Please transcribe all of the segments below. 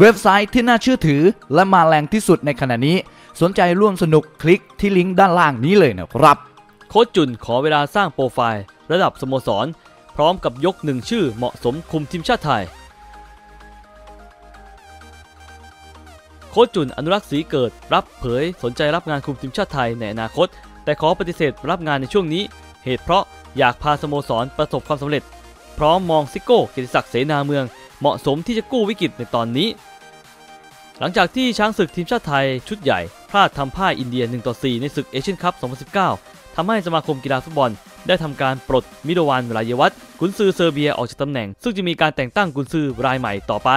เว็บไซต์ที่น่าเชื่อถือและมาแรงที่สุดในขณะนี้ สนใจร่วมสนุกคลิกที่ลิงก์ด้านล่างนี้เลยนะครับ โค้ชจุนขอเวลาสร้างโปรไฟล์ ระดับสโมสร พร้อมกับยกหนึ่งชื่อเหมาะสมคุมทีมชาติไทย โค้ชจุนอนุรักษ์ศรีเกิด รับเผย สนใจรับงานคุมทีมชาติไทยในอนาคต แต่ขอปฏิเสธรับงานในช่วงนี้ เหตุเพราะอยากพาสโมสรประสบความสำเร็จ พร้อมมองซิโก้เกียรติศักดิ์เสนาเมือง เหมาะสมที่จะกู้วิกฤตในตอนนี้ หลังจากที่ช้างศึกทีมชาติไทยชุดใหญ่ พลาดทำพ่ายอินเดีย1ต่อ4ในศึกเอเชียนคัพ 2019 ทำให้สมาคมกีฬาฟุตบอล ได้ทำการปลดมิโดวันรายวัตกุนซือเซอร์เบียออกจากตำแหน่ง ซึ่งจะมีการแต่งตั้งกุนซือรายใหม่ต่อไป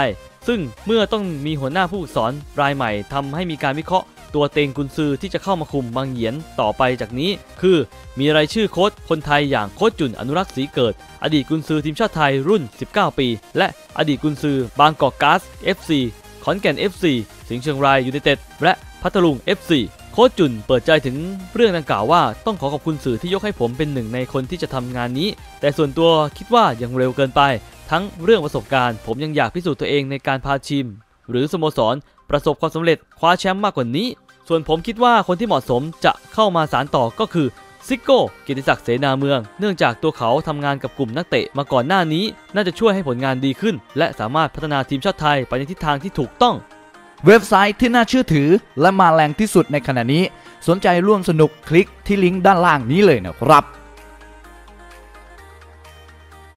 ซึ่งเมื่อต้องมีหัวหน้าผู้สอนรายใหม่ทำให้มีการวิเคราะห์ ตัวเต็งกุนซือที่จะเข้ามาคุมบางเหยียนต่อไปจากนี้ คือ มีรายชื่อโค้ชคนไทยอย่างโค้ชจุนอนุรักษ์ศรีเกิด อดีตกุนซือทีมชาติไทยรุ่น 19 ปี และอดีตกุนซือบางกอกก๊าซ FC ขอนแก่น FC สิงห์เชียงรายยูไนเต็ดและพัทลุง FC โค้ชจุนเปิดใจถึงเรื่องดังกล่าวว่าต้องขอขอบคุณสื่อที่ยกให้ผมเป็นหนึ่งในคนที่จะทำงานนี้ แต่ส่วนตัวคิดว่ายังเร็วเกินไป ทั้งเรื่องประสบการณ์ ผมยังอยากพิสูจน์ตัวเองในการพาทีมหรือสโมสร ประสบความสำเร็จคว้าแชมป์มากกว่านี้ ส่วนผมคิดว่าคนที่เหมาะสมจะเข้ามาสารต่อก็คือซิโก้กิติศักดิ์เสนาเมือง เนื่องจากตัวเขาทำงานกับกลุ่มนักเตะมาก่อนหน้านี้ น่าจะช่วยให้ผลงานดีขึ้น และสามารถพัฒนาทีมชาติไทยไปในทิศทางที่ถูกต้อง เว็บไซต์ที่น่าเชื่อถือ และมาแรงที่สุดในขณะนี้ สนใจร่วมสนุกคลิกที่ลิงก์ด้านล่างนี้เลยนะครับ